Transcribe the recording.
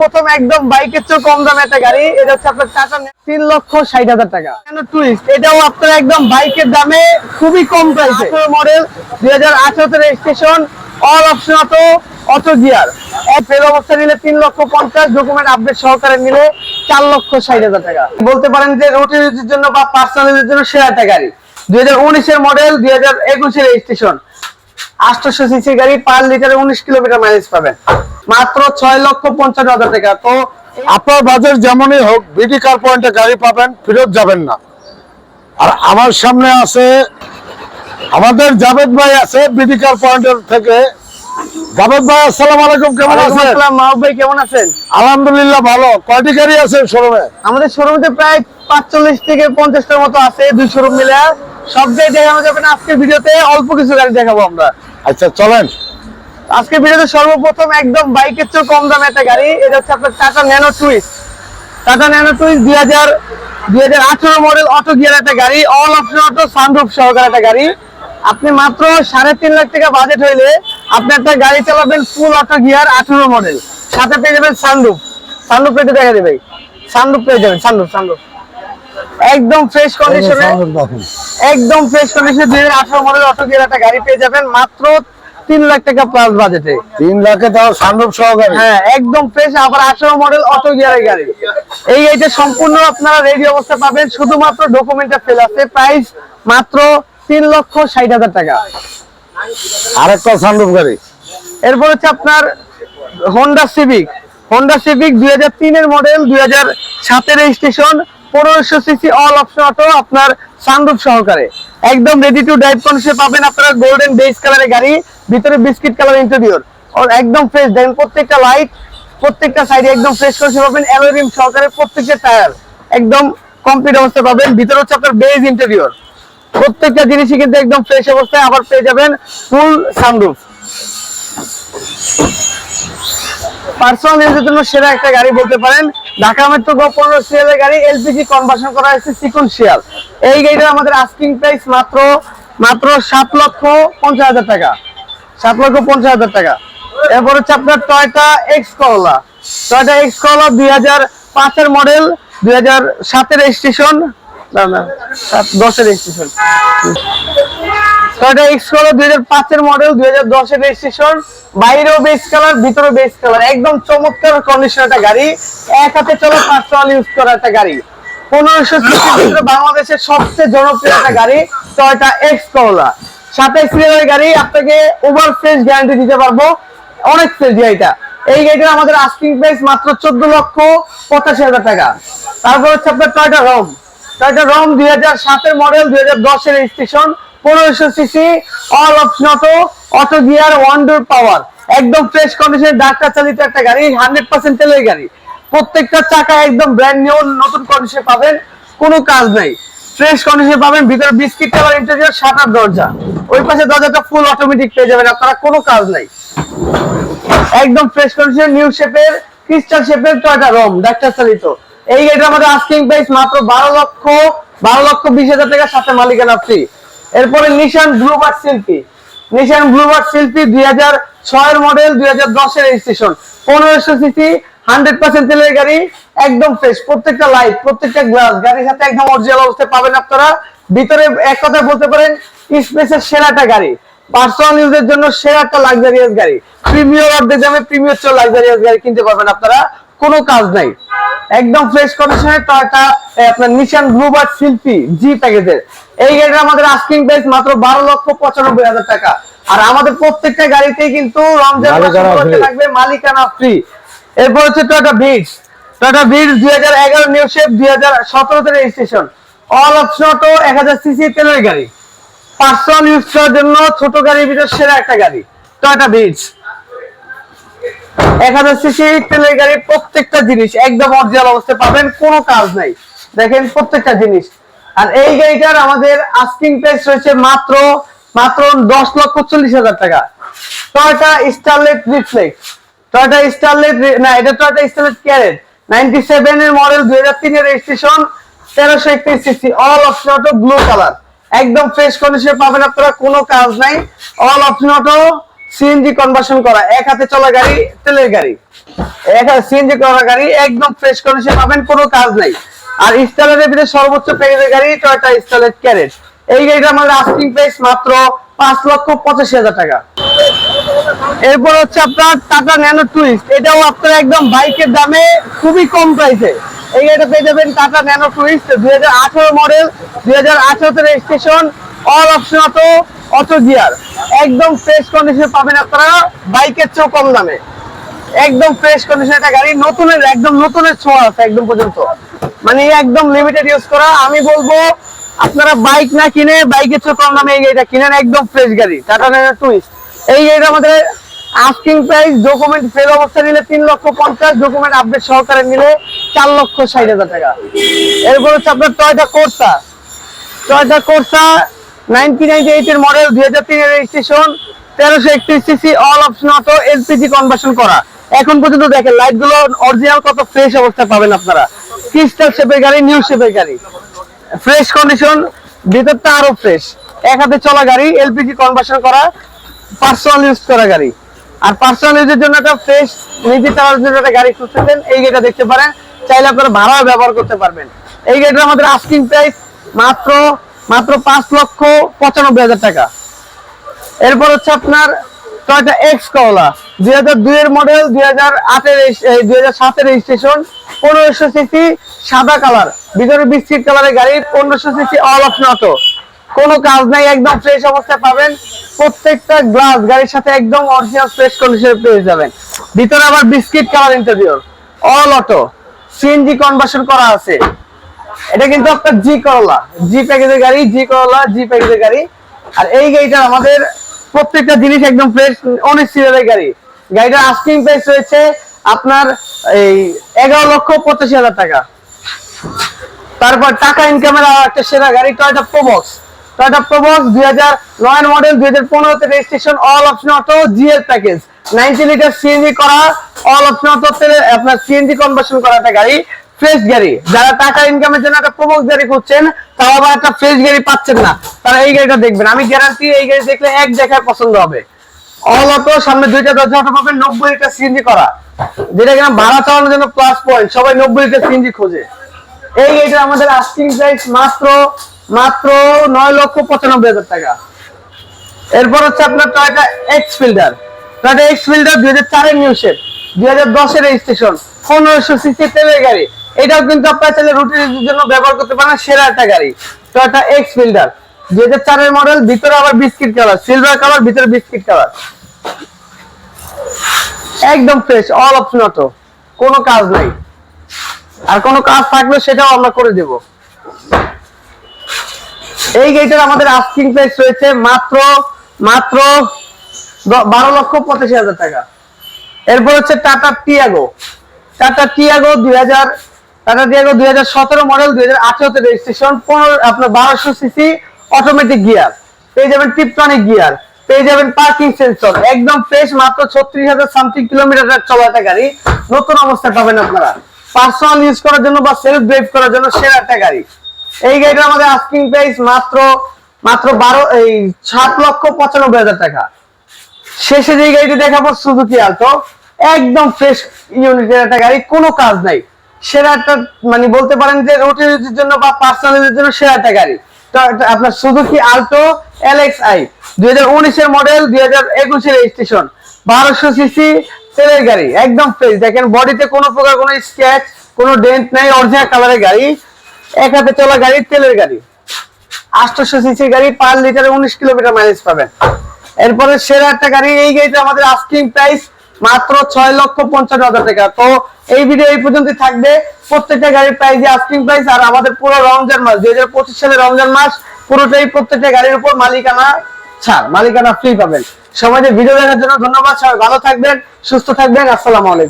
প্রথম একদম বাইকের চেয়ে কম দামে একটা গাড়ি। এটা হচ্ছে আপনার টাটা তিন লক্ষ ষাট হাজার টাকা। কেন টুরিস্ট এটাও আপনার একদম বাইকের দামে খুবই কম প্রাইসে মডেল দুই হাজার আঠারোতে registration all option auto auto gear fail অবস্থা নিলে তিন লক্ষ পঞ্চাশ ডকুমেন্ট আপডেট সহকারে নিলে চার লক্ষ ষাট হাজার টাকা। বলতে পারেন যে রোড ইউজের জন্য বা পার্সোনাল জন্য সেরা একটা গাড়ি। দুই হাজার উনিশের মডেল দুই হাজার একুশের রেজিস্ট্রেশন আটশো সিসি গাড়ি পার লিটারে উনিশ কিলোমিটার মাইলেজ পাবেন। মাত্র ছয় লক্ষ পঞ্চাশ হাজার টাকা। তো আপনার বাজার যেমনই হোক বিডি কার পয়েন্টে গাড়ি পাবেন ফেরত যাবেন না। আর আমার সামনে আছে আমাদের জাভেদ ভাই আছে বিডি কার পয়েন্টের থেকে। জাভেদ ভাই আসসালামু আলাইকুম কেমন আছেন? আসসালাম, মাহবুব ভাই কেমন আছেন? আলহামদুলিল্লাহ ভালো। কয়টি গাড়ি আছে শোরুমে আমাদের শোরুমে প্রায় পাঁচচল্লিশ থেকে পঞ্চাশটার মতো আছে দুই শোরুম মিলে। সব গাড়ি দেখানো যাবে না আজকের ভিডিওতে অল্প কিছু গাড়ি দেখাবো আমরা। আচ্ছা চলেন। আজকে ভিডিওতে সর্বপ্রথম একদম বাইকের চেয়ে কম দামে একটা গাড়ি। এটা হচ্ছে আপনার Tata Nano twist Tata Nano twist দুই হাজার দুই হাজার আঠারো মডেল অটো গিয়ার একটা গাড়ি অল অপশন অটো সানরুফ সহকারে একটা গাড়ি। আপনি মাত্র সাড়ে তিন লাখ টাকা বাজেট হইলে আপনি একটা গাড়ি চালাবেন ফুল অটো গিয়ার আঠারো মডেল সাথে পেয়ে যাবেন সানরুফ সানরুফ পেতে দেখা দেবে সানরুফ পেয়ে যাবেন সানরুফ সানরুফ একদম ফ্রেশ কন্ডিশনে একদম ফ্রেশ কন্ডিশনে দুই হাজার আঠারো মডেল অটো গিয়ার একটা গাড়ি পেয়ে যাবেন মাত্র তিন লাখ টাকা প্লাস বাজেটে তিন লাখে তাও সানরূপ সহকারে। হ্যাঁ একদম ফ্রেশ আবার আঠারো মডেল অটো গিয়ারের গাড়ি। এই গাড়িটা সম্পূর্ণ আপনারা রেডি অবস্থা পাবেন শুধুমাত্র ডকুমেন্টটা ফেল আছে। প্রাইস মাত্র তিন লক্ষ ষাট হাজার টাকা। আরেকটা সানরূপ গাড়ি। এরপর হচ্ছে আপনার হোন্ডা সিভিক হোন্ডা সিভিক দুই হাজার তিনের মডেল দুই হাজার সাতের রেজিস্ট্রেশন পনেরোশো সিসি অল অপশন অটো আপনার সানরুফ সহকারে। একদম রেডি টু ড্রাইভ কন্ডিশনে পাবেন আপনারা গোল্ডেন বেস কালারের গাড়ি। ভিতরে বিস্কিট কালার ইন্টেরিয়র। আর একদম ফ্রেশ দেখেন প্রত্যেকটা লাইট প্রত্যেকটা সাইডে একদম ফ্রেশ কন্ডিশন পাবেন অ্যালোরিম সহকারে প্রত্যেকটা টায়ার একদম কমপ্লিট অবস্থায় পাবেন। ভিতরে হচ্ছে আপনার বেজ ইন্টেরিয়র প্রত্যেকটা জিনিসই কিন্তু একদম ফ্রেশ অবস্থায় আবার পেয়ে যাবেন ফুল সানরুফ পার্সোনাল সেরা একটা গাড়ি বলতে পারেন। পনেরো গাড়ি এলপিজি করা হয়েছে এই গাড়িটার আমাদের আস্কিং প্রাইস মাত্র মাত্র সাত লক্ষ পঞ্চাশ হাজার টাকা। সাত লক্ষ পঞ্চাশ হাজার টাকা। এরপর হচ্ছে আপনার Toyota X Corolla Toyota X Corolla দুই হাজার পাঁচের মডেল দুই হাজার সাতের রেজিস্ট্রেশন না না দশের রেজিস্ট্রেশন টয়টা এক্স করলা দুই হাজার পাঁচের মডেল দুই হাজার দশের রেজিস্ট্রেশন বাইরেও বেস কালার ভিতরে বেস কালার একদম চমৎকার কন্ডিশন একটা গাড়ি। এক হাতে চলে পার্সোনাল ইউজ করা একটা গাড়ি। পনেরোশো বাংলাদেশের সবচেয়ে জনপ্রিয় একটা গাড়ি টয়টা এক্স করলা সাতাইশ সিরিয়ালের গাড়ি, আপনাকে ওভার ফ্রেশ গ্যারান্টি দিতে পারব। অনেক ফ্রেশ গাড়িটা এই গাড়িটা আমাদের আস্কিং প্রাইস মাত্র চোদ্দ লক্ষ পঁচাশি হাজার টাকা। তারপর হচ্ছে আপনার টয়টা রম টয়টা রম দুই হাজার সাতের মডেল দুই হাজার দশের রেজিস্ট্রেশন পনেরোশো CC all option auto auto gear one door power একদম ফ্রেশ কন্ডিশনে ডাক্তার চালিত একটা গাড়ি হান্ড্রেড পার্সেন্ট তেলের গাড়ি। প্রত্যেকটা চাকা একদম ব্র্যান্ড নিউ নতুন কন্ডিশনে পাবেন, কোনো কাজ নাই। ফ্রেশ কন্ডিশনে পাবেন, ভিতরে বিস্কিট কালার ইন্টেরিয়র শাটার দরজা। ওই পাশে দরজাটা ফুল অটোমেটিক পেয়ে যাবেন, আপনারা কোনো কাজ নাই। একদম ফ্রেশ কন্ডিশন নিউ শেপের ক্রিস্টাল শেপের টয়টা রম ডাক্তার চালিত। এই গাড়িটা আমাদের আস্কিং প্রাইস মাত্র বারো লক্ষ বারো লক্ষ বিশ হাজার টাকার সাথে মালিকানা ফ্রি এরপরে নিশান ব্লুবার্ড শিল্পী নিশান ব্লুবার্ড শিল্পী দুই হাজার ছয়ের মডেল দুই হাজার দশের রেজিস্ট্রেশন পনেরোশো সিসি হান্ড্রেড পার্সেন্ট তেলের গাড়ি একদম ফ্রেশ প্রত্যেকটা লাইট প্রত্যেকটা গ্লাস গাড়ির সাথে একদম অরিজিনাল অবস্থায় পাবেন আপনারা। ভিতরে এক কথায় বলতে পারেন স্পেসের সেরাটা গাড়ি। পার্সোনাল ইউজের জন্য সেরা একটা লাক্সারিয়াস গাড়ি। প্রিমিয়ার অর্ধেক দামে প্রিমিয়ার চেয়ে লাক্সারিয়াস গাড়ি কিনতে পারবেন আপনারা। কোনো কাজ নাই। একদম ফ্রেশ কন্ডিশনে টয়টা আপনার নিশান ব্লুবার্ড শিল্পী জি প্যাকেজের এই গাড়িটা আমাদের আস্কিং প্রাইস মাত্র বারো লক্ষ পঁচানব্বই হাজার টাকা। আর আমাদের প্রত্যেকটা গাড়িতেই কিন্তু রমজান। থাকবে মালিকানা ফ্রি এরপর হচ্ছে টয়টা বিটস টয়টা বিটস দুই হাজার এগারো নিউ শেপ দুই হাজার সতেরোতে রেজিস্ট্রেশন অল অপশন অটো এক হাজার সিসি তেলের গাড়ি। পার্সোনাল ইউজ করার জন্য ছোট গাড়ির ভিতর সেরা একটা গাড়ি টয়টা বিটস এক হাজার সিসি তেলের গাড়ি প্রত্যেকটা জিনিস, একদম অরিজিনাল অবস্থায় পাবেন, কোনো কাজ নাই। দেখেন প্রত্যেকটা জিনিস। আর এই গাড়িটার আমাদের আস্কিং প্রাইস রয়েছে মাত্র মাত্র দশ লক্ষ চল্লিশ হাজার টাকা। Toyota Starlet reflex Toyota Starlet না, এটা Toyota Starlet carat ninety seven এর মডেল দুই হাজার তিনের রেজিস্ট্রেশন তেরোশো একত্রিশ CC all option auto blue colour একদম ফ্রেশ কন্ডিশনে পাবেন আপনারা, কোনো কাজ নাই। All option auto CNG conversion করা, এক হাতে চলা গাড়ি, তেলের গাড়ি। এক হাতে সিএনজি করা গাড়ি, একদম ফ্রেশ কন্ডিশন পাবেন, কোনো কাজ নাই। আর স্টাইলের ভিতরে সর্বোচ্চ প্যাকেজের গাড়ি টয়টা স্টাইলের ক্যারেট এই গাড়িটা আমাদের আস্কিং প্রাইস মাত্র পাঁচ লক্ষ পঁচাশি হাজার টাকা। এরপর হচ্ছে আপনার টাটা ন্যানো টুইস্ট এটাও আপনার একদম বাইকের দামে খুবই কম প্রাইসে এই গাড়িটা পেয়ে যাবেন টাটা ন্যানো টুইস্ট দুই হাজার আঠারো মডেল দুই হাজার আঠারোতে registration all option auto auto gear একদম ফ্রেশ কন্ডিশনে পাবেন আপনারা বাইকের চেয়েও কম দামে। একদম ফ্রেশ কন্ডিশন একটা গাড়ি, নতুনের, একদম নতুনের ছোঁয়া আছে একদম পর্যন্ত। মানে একদম লিমিটেড ইউজ করা। আমি বলব, আপনারা বাইক না কিনে বাইকের চেয়ে কম দামে এই গাড়িটা কিনেন, একদম ফ্রেশ গাড়ি টাটা ন্যানো টুইস্ট এই গাড়িটা আমাদের আস্কিং প্রাইস ডকুমেন্ট ফেল অবস্থা নিলে তিন লক্ষ পঞ্চাশ ডকুমেন্ট আপডেট সহকারে নিলে চার লক্ষ ষাট হাজার টাকা। এরপর হচ্ছে আপনার Toyota Corsa. Toyota Corsa ninety ninety eight এর মডেল দুই হাজার তিনের রেজিস্ট্রেশন তেরোশো একত্রিশ CC all option auto LPG conversion করা। এখন পর্যন্ত দেখেন লাইটগুলো অরিজিনাল কত ফ্রেশ অবস্থায় পাবেন আপনারা। ক্রিস্টাল শেপের গাড়ি নিউ শেপের গাড়ি। ফ্রেশ কন্ডিশন ভিতরটা আরও ফ্রেশ এক হাতে চলা গাড়ি এলপিজি কনভার্সন করা। পার্সোনাল ইউজ করা গাড়ি। আর পার্সোনাল ইউজের জন্য একটা ফ্রেশ নিজে চালানোর জন্য একটা গাড়ি খুঁজতেছেন, এই দেখতে পারেন। চাইলে আপনারা ভাড়া ব্যবহার করতে পারবেন। এই আমাদের আস্কিং প্রাইস মাত্র মাত্র পাঁচ লক্ষ পঁচানব্বই হাজার টাকা। এরপর হচ্ছে আপনার টয়টা এক্স করলা দুই হাজার দুই এর মডেল দুই হাজার আটের দুই হাজার সাতের রেজিস্ট্রেশন পনেরোশো সিসি সাদা কালার ভিতরে বিস্কিট কালারের গাড়ি, পনেরোশো সিসি অল অপশন কোনো কাজ নাই, একদম ফ্রেশ অবস্থায় পাবেন। প্রত্যেকটা গ্লাস গাড়ির সাথে একদম অরিজিনাল ফ্রেশ কন্ডিশনে পেয়ে যাবেন। ভিতরে আবার biscuit colour interior all auto CNG conversion করা আছে। এটা কিন্তু আপনার জি করলা জি প্যাকেজের গাড়ি জি করলা জি প্যাকেজের গাড়ি। আর এই গাড়িটা আমাদের প্রত্যেকটা জিনিস একদম ফ্রেশ অনেক সিরিয়ালের গাড়ি। গাড়িটার আস্কিং প্রাইস রয়েছে আপনার এই এগারো লক্ষ পঁচাশি হাজার টাকা। তারপর টাকা ইনকামের একটা সেরা গাড়ি টয়টা প্রোবক্স টয়টা প্রোবক্স দুই হাজার নয় মডেল দুই হাজার পনেরোতে registration all option auto GL package ninety litre CNG করা অল অপশন অটো আপনার সিএনজি কনভার্সন করা একটা গাড়ি ফ্রেশ গাড়ি। যারা টাকা ইনকামের জন্য একটা প্রোবক্স গাড়ি খুঁজছেন তাও আবার একটা ফ্রেশ গাড়ি পাচ্ছেন না। তারা এই গাড়িটা দেখবেন। আমি গ্যারান্টি এই গাড়ি দেখলে এক দেখায় পছন্দ হবে। অল অটো সামনে দুইটা দরজা অটো পাবেন, নব্বই লিটার সিএনজি করা। যেটা কিনা ভাড়া চালানোর জন্য প্লাস পয়েন্ট সবাই নব্বই লিটার সিএনজি খোঁজে। এই গাড়িটা আমাদের আস্কিং প্রাইস মাত্র মাত্র নয় লক্ষ পঁচানব্বই হাজার টাকা। এরপর হচ্ছে আপনার Toyota X Fielder Toyota X Fielder দুই হাজার চারের নিউ শেপ দুই হাজার দশের রেজিস্ট্রেশন পনেরোশো সিসি তেলের গাড়ি। এটাও কিন্তু আপনার চাইলে রুটিনের জন্য ব্যবহার করতে পারেন সেরা একটা গাড়ি টয়টা এক্স ফিল্ডার দুই হাজার চারের মডেল ভিতরে আবার বিস্কিট কালার সিলভার কালার ভিতরে বিস্কিট কালার একদম ফ্রেশ অল অপশন অটো কোনো কাজ নাই। আর কোনো কাজ থাকলে সেটাও আমরা করে দেব। এই গাড়িটার আমাদের আস্কিং প্রাইস রয়েছে মাত্র মাত্র বারো লক্ষ পঁচাশি হাজার টাকা। এরপর হচ্ছে টাটা টিয়াগো টাটা টিয়াগো দুই হাজার টাটা টিয়াগো দুই হাজার সতেরো মডেল দুই হাজার আঠেরোতে রেজিস্ট্রেশন পনেরো, আপনার বারোশো সিসি অটোমেটিক গিয়ার পেয়ে যাবেন টিপটনিক গিয়ার পেয়ে যাবেন পার্কিং সেন্সর একদম ফ্রেশ মাত্র ছত্রিশ হাজার সামথিং কিলোমিটার চলা গাড়ি। নতুন অবস্থায় পাবেন আপনারা। পার্সোনাল ইউজ করার জন্য বা সেলফ ড্রাইভ করার জন্য সেরা একটা গাড়ি। এই গাড়িটা আমাদের আস্কিং প্রাইস মাত্র মাত্র বারো, এই সাত লক্ষ পঁচানব্বই হাজার টাকা। শেষে যে গাড়িটি দেখাবো সুজুকি আলটো একদম ফ্রেশ ইউনিটের একটা গাড়ি, কোনো কাজ নাই। সেরা একটা মানে বলতে পারেন যে জন্য বা পার্সোনালিটির জন্য সেরা একটা গাড়ি। আপনার সুজুকি আলটো আই দুই উনিশের মডেল দুই হাজার একুশের রেজিস্ট্রেশন বারোশো সিসি তেলের গাড়ি, একদম ফ্রেশ দেখেন বডিতে কোনো প্রকার কোনো স্ক্র্যাচ কোনো ডেন্ট নাই অরিজিনাল কালারের গাড়ি। এক হাতে চলা গাড়ি, তেলের গাড়ি। আটশোশো সিসি গাড়ি পার লিটারে উনিশ কিলোমিটার মাইলেজ পাবেন। এরপরে সেরা একটা গাড়ি, এই গাড়িটা আমাদের আস্কিং প্রাইস মাত্র ছয় লক্ষ পঞ্চান্ন হাজার টাকা। তো এই ভিডিও এই পর্যন্ত থাকবে। প্রত্যেকটা গাড়ির প্রাইস আস্কিং প্রাইস আর আমাদের পুরো রমজান মাস, দুই সালের রমজান মাস, পুরোটাই প্রত্যেকটা গাড়ির উপর মালিকানা ছাড়, মালিকানা ফ্রি পাবেন। সবাই ভিডিও দেখার জন্য ধন্যবাদ, সবাই ভালো থাকবেন, সুস্থ থাকবেন, আসসালামু আলাইকুম।